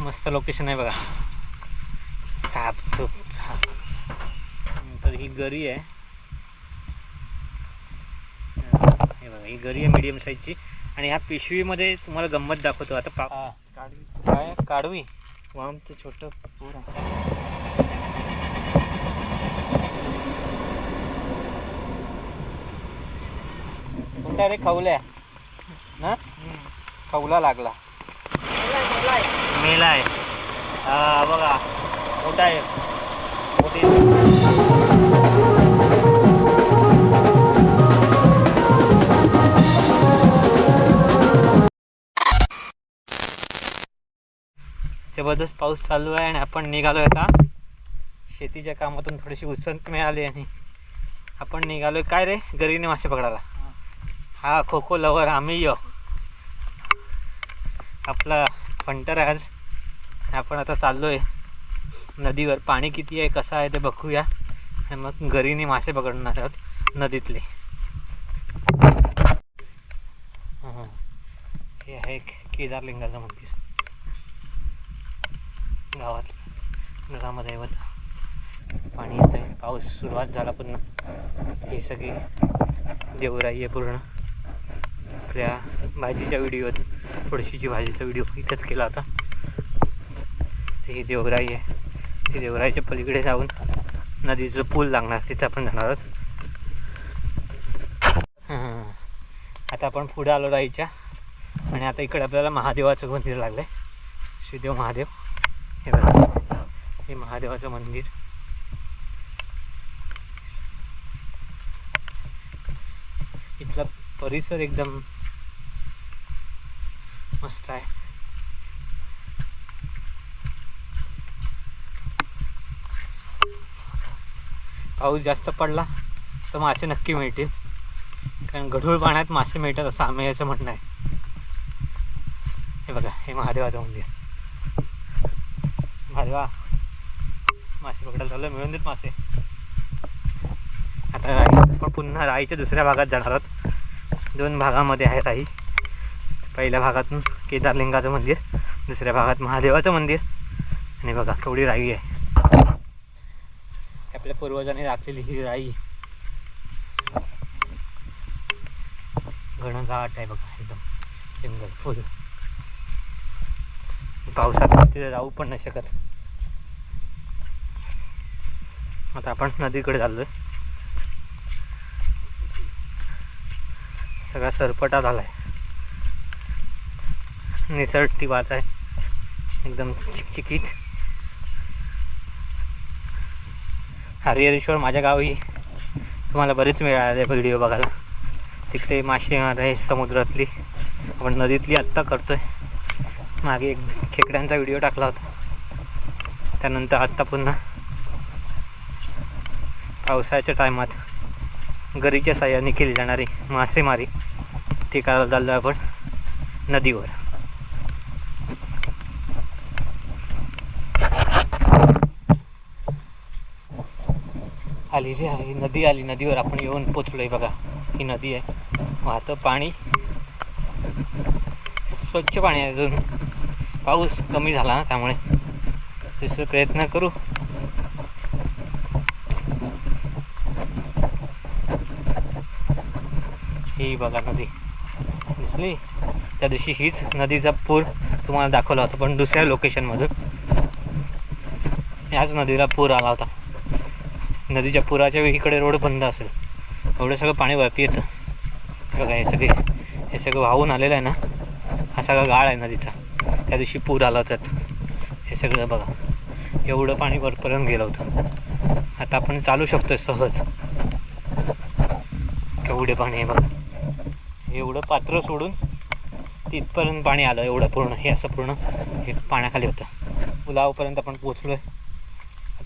मस्त लोकेशन आहे बघा. साप सूप साप. तर ही गरी आहे. हे बघा ही गरी आहे मीडियम साईजची आणि ह्या पिशवीमध्ये तुम्हाला गंमत दाखवतो. आता पा काय? काढवी? वामचं छोटं पूर आहे. कुठं रे खवल्या? ना? खवला लागला. मेला आहे. हा बघा मोठा आहे. मोठी जबरदस्त पाऊस चालू आहे आणि आपण निघालोय आता. शेतीच्या कामातून थोडीशी उसंत मिळाली आणि आपण निघालोय काय रे? गरीने मासे पकडायला. हा. खो खो लवर आम्ही यो. आपला फंटर आहे आज. आपण आता चाललो आहे नदीवर. पाणी किती आहे कसं आहे ते बघूया. आणि मग गरीने मासे पकडणार आहोत नदीतले. हे. आहे केदारलिंगाचं मंदिर. गावात घरामध्ये होतं पाणी येत आहे पाऊस सुरुवात झाला पुन्हा हे सगळी देवराई आहे पूर्ण. आपल्या भाजीच्या व्हिडिओत. थोडीशीची भाजीचा व्हिडिओ इथंच केला होता. ते ही देवराई आहे. ती देवराईच्या पलीकडे जाऊन नदीचं पूल लागणार तिथं आपण जाणार आहोत. आता आपण पुढे आलो राईच्या आणि आता इकडे आपल्याला महादेवाचं मंदिर लागलं आहे श्रीदेव महादेव. हे बघा. हे महादेवाचं मंदिर. इथला परिसर एकदम मस्त आहे. पाऊस जास्त पडला तर मासे नक्की मिळतील. कारण गढूळ पाण्यात मासे मिळतात असं आम्ही याचं म्हणणं आहे. हे बघा हे महादेवाचं मंदिर. महादेवा मासे पकडायला चाललं मिळून देत मासे. आता राई पण पुन्हा राईच्या दुसऱ्या भागात जाणार आहोत. दोन भागामध्ये आहे राई. पहिल्या भागातून केदारलिंगाचं मंदिर दुसऱ्या भागात महादेवाचं मंदिर. आणि बघा केवढी राई आहे. आपल्या पूर्वजांनी राखलेली ही राई. घणघाट आहे बघा एकदम. जंगल फुल. पावसात तिथे जाऊ पण नाही शकत. आता आपण नदीकडे चाललोय. सगळा सरपटा झालाय. निसरटी वाट आहे. एकदम चिकचिकीत. हरिहरेश्वर माझ्या गावी. तुम्हाला बरेच मिळाले व्हिडिओ बघायला. तिकडे मासेमार आहे समुद्रातली. आपण नदीतली आत्ता करतोय. मागे एक खेकड्यांचा व्हिडिओ टाकला होता. त्यानंतर आत्ता पुन्हा. पावसाळ्याच्या टायमात गरीच्या साह्याने केली जाणारी मासेमारी. ते करायला चाललो आपण नदीवर. खाली जी आहे नदी आली नदीवर आपण येऊन पोचलोय बघा. ही नदी आहे. वाहतं पाणी स्वच्छ पाणी आहे अजून. पाऊस कमी झाला ना त्यामुळे. दुसरे प्रयत्न करू. ही बघा नदी. दिसली? त्या दिवशी हीच नदीचा पूर तुम्हाला दाखवला होता पण दुसऱ्या लोकेशनमधून याच नदीला पूर आला होता. नदीच्या पुराच्या वेळीकडे रोड बंद असेल. एवढं सगळं पाणी वरती येतं. बघा हे सगळे हे सगळं वाहून आलेलं आहे ना? हा सगळा गाळ आहे नदीचा. त्या दिवशी पूर आला होता. हे सगळं बघा. एवढं पाणी वरपर्यंत गेलं होतं. आता आपण चालू शकतो सहज. केवढे पाणी आहे बघा. एवढं पात्र सोडून तिथपर्यंत पाणी आलं एवढं पूर्ण. हे असं पूर्ण हे पाण्याखाली होतं. पुलावपर्यंत आपण पोचलो आहे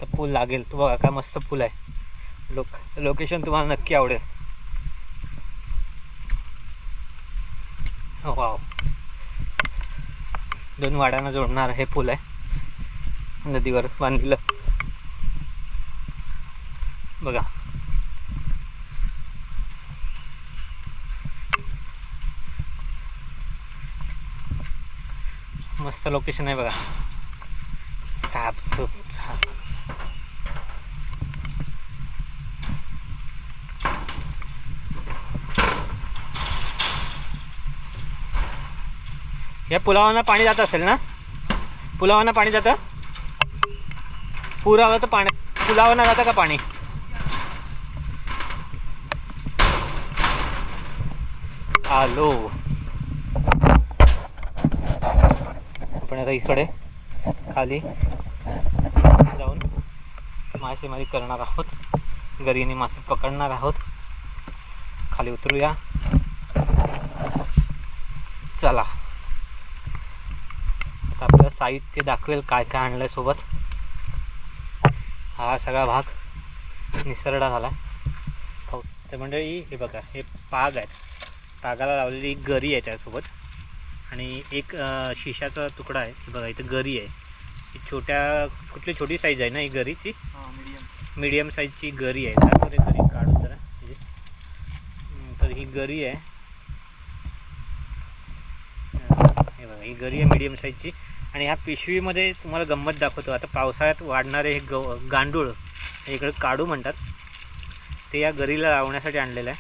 आता पूल लागेल. तो बघा काय मस्त पूल आहे. लोक लोकेशन तुम्हाला नक्की आवडेल. हो वाव दोन वाड्यांना जोडणार हे पूल आहे. नदीवर बांधलेलं. बघा. मस्त लोकेशन आहे बघा. साप सूप साप या पुलावांना पाणी जात असेल ना? पुलावांना पाणी जातं? पूर तर पाणी पुलावांना जातं का पाणी? आलो. आपण आता इकडे खाली जाऊन मासेमारी करणार आहोत. गरीने मासे पकडणार आहोत. खाली उतरूया. चला. आपलं साहित्य दाखवेल काय काय आणलंय सोबत. हा सगळा भाग निसरडा झाला. हो तर मंडळी हे बघा हे पाग आहेत. पागाला लावलेली एक गरी आहे त्यासोबत. आणि एक शिशाचा तुकडा आहे. हे बघा इथं गरी आहे. ही छोट्या कुठली छोटी साईज आहे ना ही गरीची? हा मीडियम मीडियम साईजची गरी आहे. दाखवते गरी काढून जरा. म्हणजे तर ही गरी आहे. हे बघा ही गरी आहे मीडियम साईजची आणि ह्या पिशवीमध्ये तुम्हाला गंमत दाखवतो. आता पावसाळ्यात वाढणारे हे गव गांडूळ हे इकडे काढू म्हणतात. ते या गरीला लावण्यासाठी आणलेलं आहे.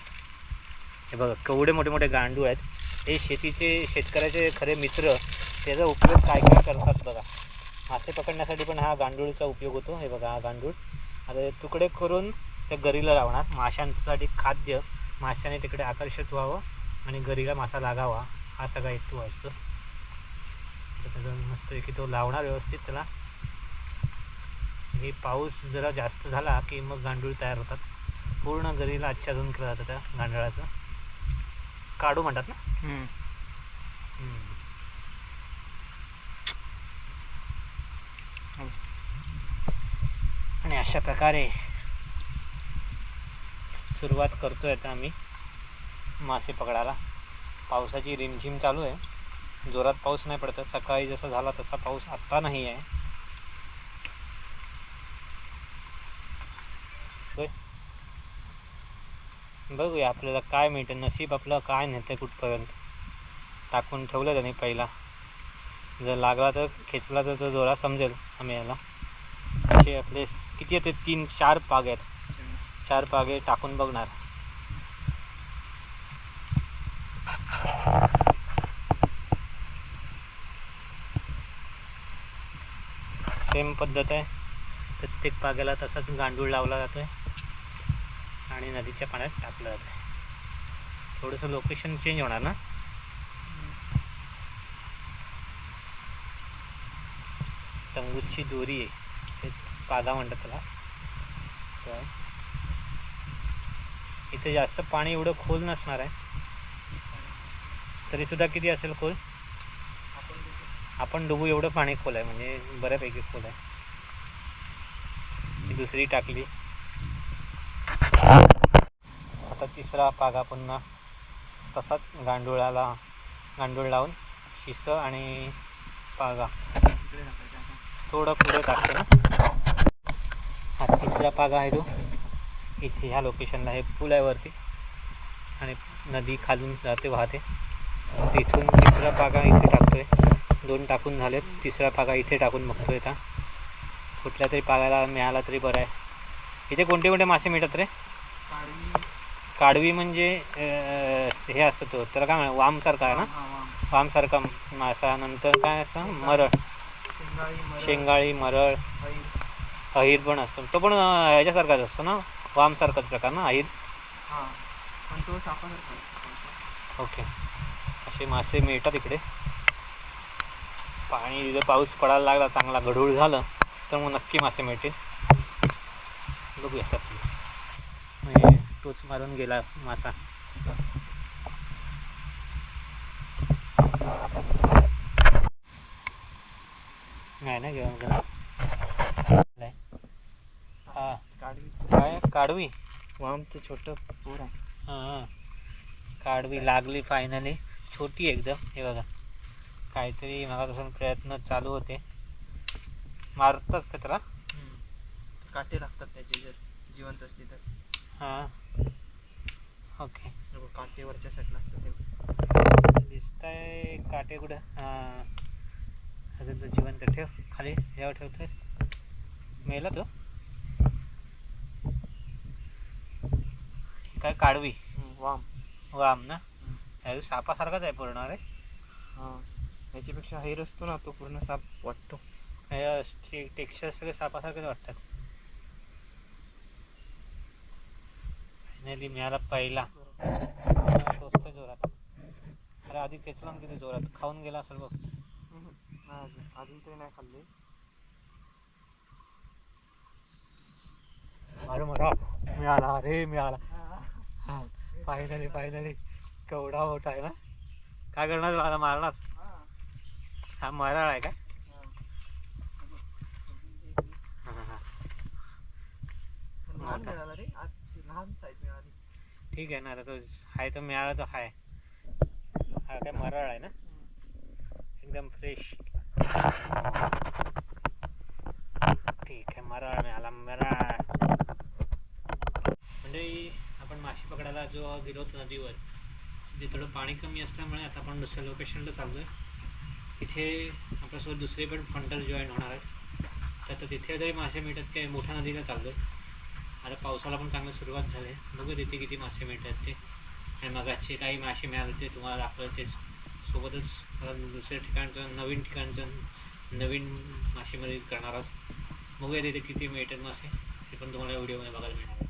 हे बघा केवढे मोठे मोठे गांडूळ आहेत. हे शेतीचे शेतकऱ्याचे खरे मित्र त्याचा उपयोग काय काय करतात बघा. मासे पकडण्यासाठी पण हा गांडूळचा उपयोग होतो. हे बघा हा गांडूळ. आता हे तुकडे करून त्या गरीला लावणार. माशांसाठी खाद्य माशाने तिकडे आकर्षित व्हावं आणि गरीला मासा लागावा. हा सगळा हेतू असतो. त्याचा मस्त की तो लावणार व्यवस्थित त्याला. हे पाऊस जरा जास्त झाला की मग गांडूळ तयार होतात. पूर्ण गरीला आच्छादन केलं जातं त्या गांडळाचं. काढू म्हणतात ना? हम्म. हम्म. आणि अशा प्रकारे सुरुवात करतोय आता आम्ही मासे पकडायला. पावसाची रिमझिम चालू आहे. जोरात पाऊस नाही पडत सकाळी जसा झाला तसा पाऊस आत्ता नाही आहे. बघूया आपल्याला काय मिळतं. नशीब आपलं काय नेतं कुठपर्यंत. टाकून ठेवलं त्याने पहिला. जर लागला तर खेचला तर तो जोरा समजेल आम्ही याला. असे आपले किती येते? तीन चार पाग आहेत. चार पागे टाकून बघणार. सेम पद्धत आहे. प्रत्येक पागेला तसाच गांडूळ लावला जातोय आणि नदीच्या पाण्यात टाकलं जातं थोडंसं लोकेशन चेंज होणार ना? तंगूची दोरी आहे. ते पागा म्हणतात त्याला. तर इथे जास्त पाणी एवढं खोल नसणार आहे. तरी सुद्धा किती असेल खोल? आपण डुबू एवढं पाणी खोल आहे म्हणजे बऱ्यापैकी खोल आहे. दुसरी टाकली. आता तिसरा पागा पुन्हा तसाच गांडुळाला गांडूळ लावून शिस आणि पागा. थोडं पुढे टाकते ना. हा तिसरा पागा आहे तो. इथे ह्या लोकेशनला हे पूल आहे वरती. आणि नदी खालून जाते वाहते. तिथून तिसरा पागा इथे टाकतोय. दोन टाकून झालेत. तिसरा पागा इथे टाकून बघतोय आता. कुठल्या तरी पागाला मिळाला तरी बरं आहे. इथे कोणते कोणते मासे मिळतात रे? काडवी म्हणजे हे असतं तो. त्याला काय म्हणा वामसारखा आहे ना? वाम. वामसारखा मासा नंतर काय असतं? मरळ. शेंगाळी मरळ. अहिर. पण असतो. तो पण ह्याच्यासारखाच असतो ना? वामसारखाच प्रकार ना? अहिर? हा. ओके. असे मासे मिळतात इकडे. पाणी जर पाऊस पडायला लागला चांगला गढूळ झालं तर मग नक्की मासे मिळतील. बघूया त्यातली म्हणजे टोच मारून गेला मासा. नाही ना घेऊन. हा. काय? काढवी? वामचं छोटं पोर आहे. हां काढवी लागली फायनली छोटी एकदम. हे बघा. काहीतरी मगापासून प्रयत्न चालू होते. मारतात का त्याला? काटे लागतात त्याचे जर जिवंत असली तर. हां. ओके. काटे वरच्या साईडला असतात ते दिसत आहे काटे कुठं? हां. अजून तो जिवंत ठेव. खाली यावर ठेवतोय. मेला तो. काय काढवी? वाम. वाम ना? सापासारखाच आहे पूर्ण रे हा. याच्यापेक्षा हाईर असतो ना तो पूर्ण साप वाटतो. टेक्स्चर सगळे सापासारखेच वाटतात. फायनली मिळाला पहिला. टोचतोय जोरात. अरे आधी खेचला ना किती जोरात? खाऊन गेला असेल बघ. नाही अजून तरी नाही खाल्ले. अरे मला मिळाला. अरे मिळाला. हा. फायनली फायनली केवढा मोठा आहे ना? काय करणार मला मारणार. हा मराळ आहे का? ठीक आहे ना आता तो आहे तो मिळाला तो आहे हा काय मराळ आहे ना? एकदम फ्रेश ठीक आहे मराळ मिळाला मराळ. म्हणजे आपण मासे पकडायला जो गेलो होतो नदीवर तिथे थोडं पाणी कमी असल्यामुळे आता आपण दुसऱ्या लोकेशनला चाललो आहे तिथे आपल्यासोबत दुसरे पण फंडर जॉईन होणार आहेत. तर आता तिथे जरी मासे मिळतात काय मोठ्या नदीला चाललो आहे आता पावसाला पण चांगली सुरुवात झाली आहे. बघू तिथे किती मासे मिळतात ते. आणि मगाचे काही मासे मिळाले ते तुम्हाला दाखवायचे तेच. सोबतच आता दुसऱ्या ठिकाणचं नवीन ठिकाणचं नवीन मासेमध्ये करणार आहोत. बघूया तिथे किती मिळतात मासे ते पण तुम्हाला व्हिडिओमध्ये बघायला मिळणार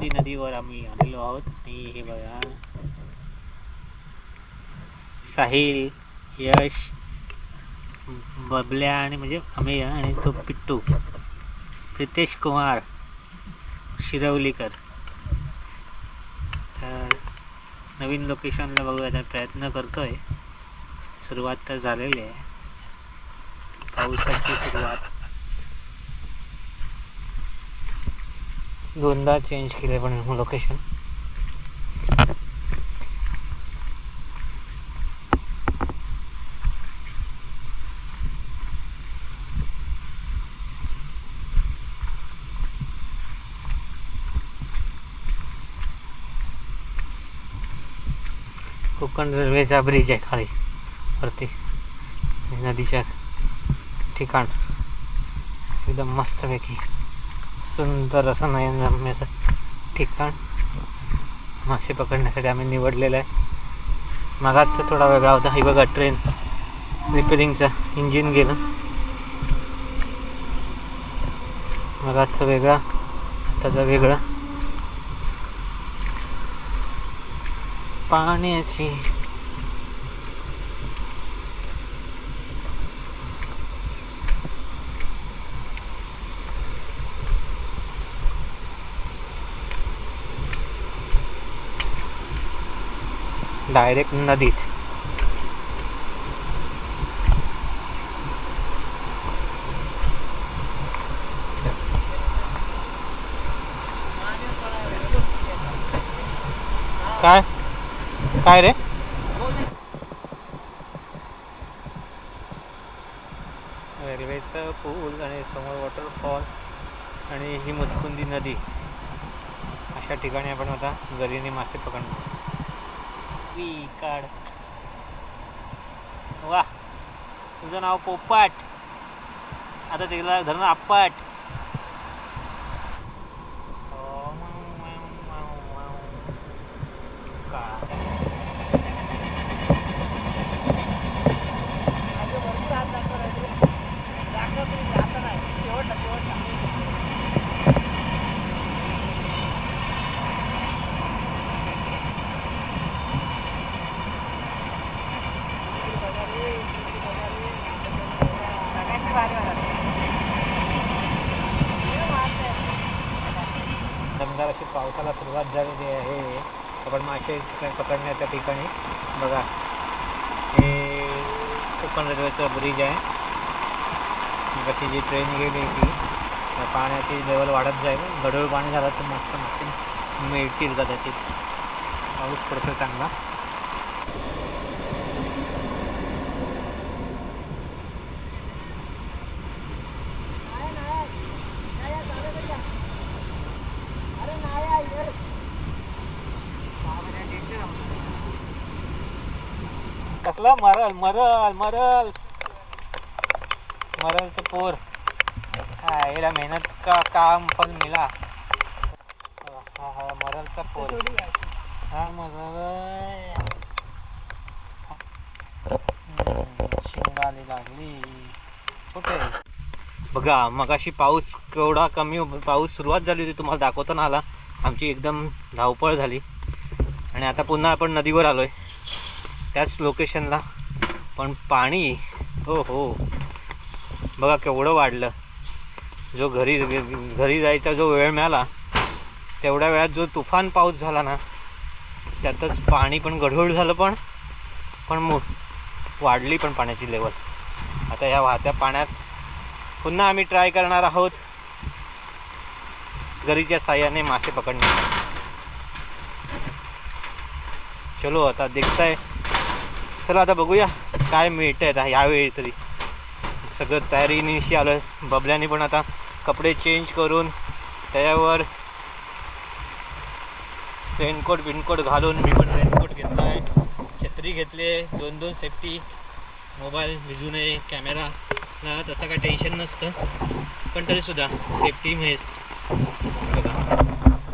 ती नदीवर आम्ही आलेलो आहोत आणि हे बघा साहिल यश बबल्या आणि म्हणजे अमेय आणि तो पिट्टू. प्रितेश कुमार शिरवलीकर. तर नवीन लोकेशनला बघूया प्रयत्न करतोय. सुरुवात तर झालेली आहे. पावसाची सुरुवात. दोनदा चेंज केले पण लोकेशन कोकण रेल्वेचा ब्रिज आहे खाली. वरती. नदीच्या ठिकाण. एकदम मस्तपैकी सुंदर असं नयनरम्य असं ठिकाण. मासे पकडण्यासाठी आम्ही निवडलेलं आहे. मागाचा थोडा वेगळा होता. ही बघा ट्रेन रिपेरिंगचा इंजिन गेलं. मगाचं वेगळा त्याचा वेगळा. पाण्याची. डायरेक्ट नदीत. काय? काय रे? रेल्वेचं पूल आणि समोर वॉटरफॉल आणि ही मुचकुंदी नदी. अशा ठिकाणी आपण आता गरीने मासे पकडणार. काढ. वा तुझं नाव पोपाट. आता तिला धरण आपाट काळा भरपूर हात दाखवला दाखव तुम्ही आता नाही शेवटला शेवटला दमदार अशी पावसाला सुरुवात झालेली आहे आपण मासे पकडण्याच्या ठिकाणी. बघा. हे कोकण रेल्वेचं ब्रिज आहे. कशी जी ट्रेन गेली ती त्या पाण्याची लेवल वाढत जाईल. गडूळ पाणी झालं तर मस्त मस्त मिळतील कदाचित. पाऊस पडतो चांगला. टाकला मरल मरल मरल. मरलचं पोर. हा याला मेहनत का काम फल मिला. हा हा मरलचा पोर. हा मरल. शिंगाली लागली. छोटे बघा मगाशी पाऊस केवढा कमी पाऊस सुरुवात झाली होती तुम्हाला दाखवताना आला. आमची एकदम धावपळ झाली. आणि आता पुन्हा आपण नदीवर आलोय. त्याच लोकेशनला पण पाणी हो हो. बघा केवढं वाढलं. जो घरी घरी जायचा जो वेळ मिळाला तेवढ्या वेळात जो तुफान पाऊस झाला ना त्यातच पाणी पण गढूळ झालं पण पण मो वाढली पण पाण्याची लेवल आता ह्या वाहत्या पाण्यात पुन्हा आम्ही ट्राय करणार आहोत. गरीच्या साह्याने मासे पकडणे. चलो आता देखताय चला आता बघूया काय मिळत आहे आता यावेळी तरी. सगळं तयारीनिशी आलं बबल्याने पण आता कपडे चेंज करून त्याच्यावर रेनकोट बिनकोट घालून मी पण रेनकोट घेतला आहे छत्री घेतले दोन दोन सेफ्टी मोबाईल भिजू नये. कॅमेराला तसं काय टेन्शन नसतं. पण तरीसुद्धा सेफ्टी म्हैस बघा.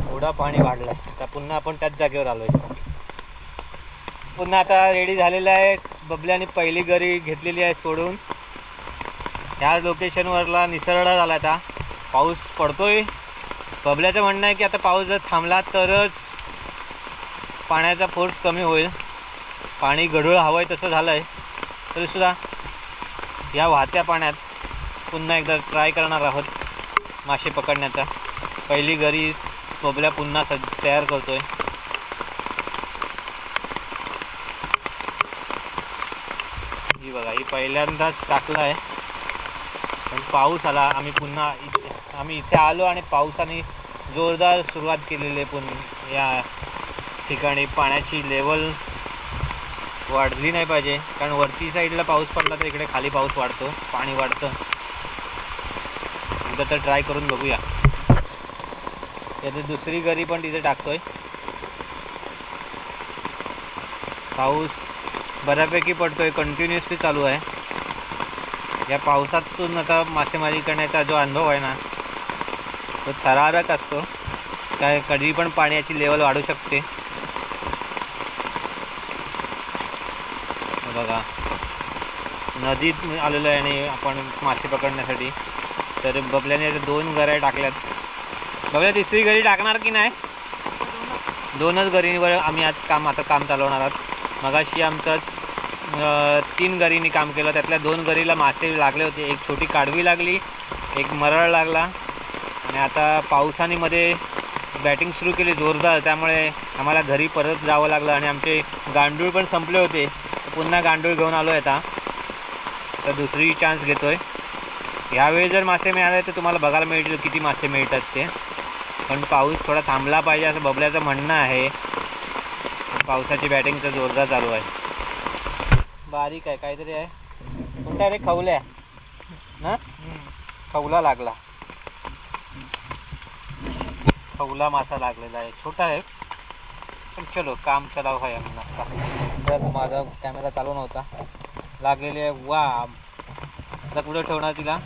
एवढा पाणी वाढलं आहे आता पुन्हा आपण त्याच जागेवर आलो आहे पुन्हा आता रेडी झालेलं आहे. बबल्याने पहिली गरी घेतलेली आहे सोडून. ह्या लोकेशनवरला निसरडा झाला आता. पाऊस पडतोय. बबल्याचं म्हणणं आहे की आता पाऊस जर थांबला तरच पाण्याचा फोर्स कमी होईल. पाणी गढूळ हवं आहे तसं झालं आहे तरीसुद्धा या वाहत्या पाण्यात पुन्हा एकदा ट्राय करणार आहोत मासे पकडण्याचा. पहिली गरी बबल्या पुन्हा सज तयार करतोय. आहे बघा ही पहिल्यांदाच टाकलं आहे. पण पाऊस आला. आम्ही पुन्हा इथे आम्ही इथे आलो आणि पावसाने जोरदार सुरुवात केलेली आहे पुन्हा या ठिकाणी पाण्याची लेवल वाढली नाही पाहिजे. कारण वरती साईडला पाऊस पडला तर इकडे खाली पाऊस वाढतो. पाणी वाढतं. एकदा तर ट्राय करून बघूया. त्याची दुसरी गरी पण तिथे टाकतोय. पाऊस बऱ्यापैकी पडतोय कंटिन्युअसली चालू आहे. या पावसातून आता मासेमारी करण्याचा जो अनुभव आहे ना तो थरारक असतो. काय कधी पण पाण्याची लेवल वाढू शकते. बघा. नदीत आलेलो आहे आणि आपण मासे पकडण्यासाठी. तर बबल्याने आता दोन गऱ्या टाकल्यात. बबल्या तिसरी गरी टाकणार की नाही? दोनच. गरीवर आम्ही आज काम आता काम चालवणार आहोत. मगाशी आमचं तीन गरीनी काम केलं. त्यातल्या दोन गरीला मासे लागले होते. एक छोटी काडवी लागली एक मरळ लागला. आणि आता पावसानीमध्ये बॅटिंग सुरू केली जोरदार. त्यामुळे आम्हाला घरी परत जावं लागलं आणि आमचे गांडूळ पण संपले होते. पुन्हा गांडूळ घेऊन आलो आहे आता. तर दुसरी चान्स घेतो आहे यावेळी जर मासे मिळाले तर तुम्हाला बघायला मिळतील किती मासे मिळतात ते. पण पाऊस थोडा थांबला पाहिजे असं बबल्याचं म्हणणं आहे. पावसाची बॅटिंग तर जोरदार चालू आहे. बारीक आहे काहीतरी आहे. कोणता रे खवल्या? ना? खवला लागला. खवला मासा लागलेला आहे. छोटा आहे. पण चलो काम चलाव आहे आम्ही माझा कॅमेरा चालू नव्हता. लागलेली आहे. वा आता ठेवणार तिला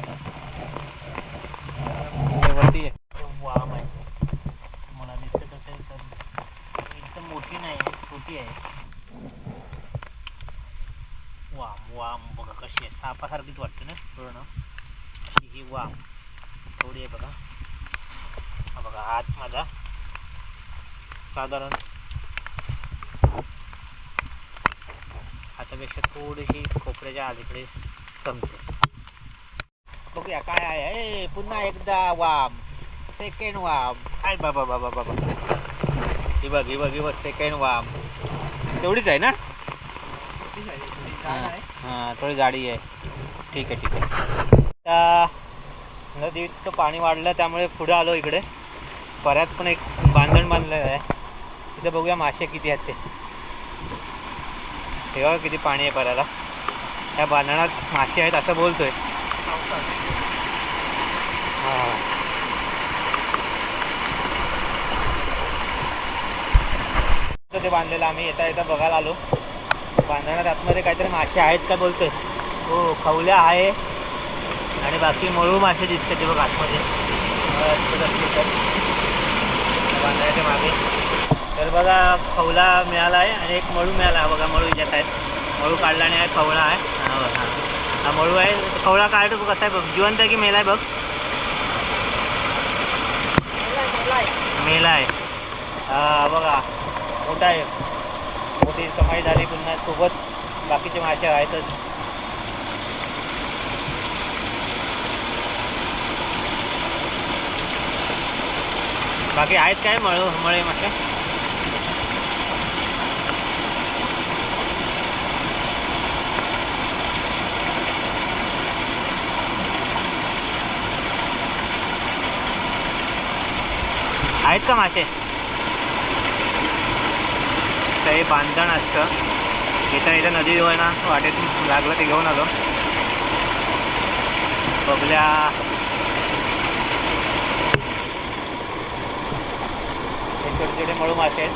हे वरती आहे वाम आहे मला दिसत असेल तर एकदम मोठी नाही छोटी आहे वाम वाम बघा कशी आहे सापासारखीच वाटते ना? पूर्ण अशी ही वाम थोडी आहे बघा. हा बघा हात माझा. साधारण. हातापेक्षा थोडीशी खोपऱ्याच्या आलीकडे चमते बघूया काय आहे. ए, पुन्हा एकदा वाम. सेकंड वाम. आय बाबा बाबा बाबा ही बघ ही बघ ही बघ सेकंड वाम. तेवढीच आहे ना. हां थोडी जाडी आहे. ठीक आहे ठीक आहे. त्या नदीचं पाणी वाढलं त्यामुळे पुढं आलो इकडे. परत पण एक बांधण बांधलेलं आहे. तिथे बघूया मासे किती आहेत ते. हे किती पाणी आहे पराला त्या बांधणात मासे आहेत असं बोलतोय. हां. ते बांधलेलं आम्ही येता येता बघायला आलो. बांधण्यात आतमध्ये काहीतरी मासे आहेत का बोलतोय. हो खवल्या आहे. आणि बाकी मळू मासे दिसते ते बघ आतमध्ये. मला तर. मागे. तर बघा खवला मिळाला आहे आणि एक मळू मिळाला आहे. बघा मळू याच्यात आहेत मळू काढला आणि आहे खवळा आहे. हा हा. मळू आहे. खवळा काढतो कसा आहे बघ. जिवंत की मेला आहे बघ? मेला आहे. हा बघा. मोठा आहे. मोठी कमाई झाली पुन्हा सोबत. बाकीचे मासे आहेतच बाकी आहेत काय मळ मळे मासे आहेत का मासे? तर हे बांधण असतं. इथं इथं नदी ना वाटेतून लागलं ते घेऊन आलो. बबल्या छोटे छोटे मळू मासे आहेत.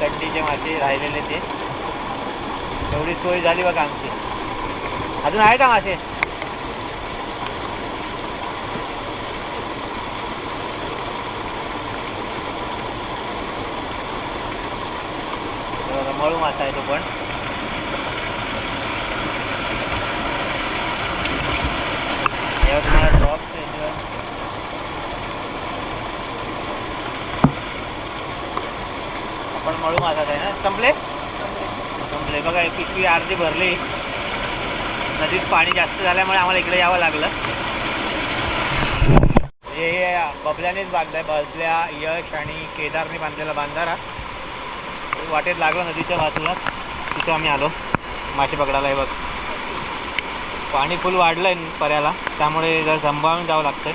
कट्टीचे मासे राहिलेले ते. एवढी सोय झाली बघा आमची. अजून आहे का मासे? बघा मळू मासा आहे तो पण. तुम्हाला ड्रॉप आपण मळू मासात आहे ना. संपले? संपले. बघा पिशवी अर्धी भरली. नदीत पाणी जास्त झाल्यामुळे आम्हाला इकडे यावं लागलं. हे बबल्यानेच बांधलाय. बबल्या यश आणि केदारने बांधलेला बांधारा. वाटेत लागलं नदीच्या बाजूला. तिथं आम्ही आलो. मासे पकडायला हे बघ. पाणी फुल वाढलं आहे पर्याला. त्यामुळे जर सांभाळून जावं लागतंय.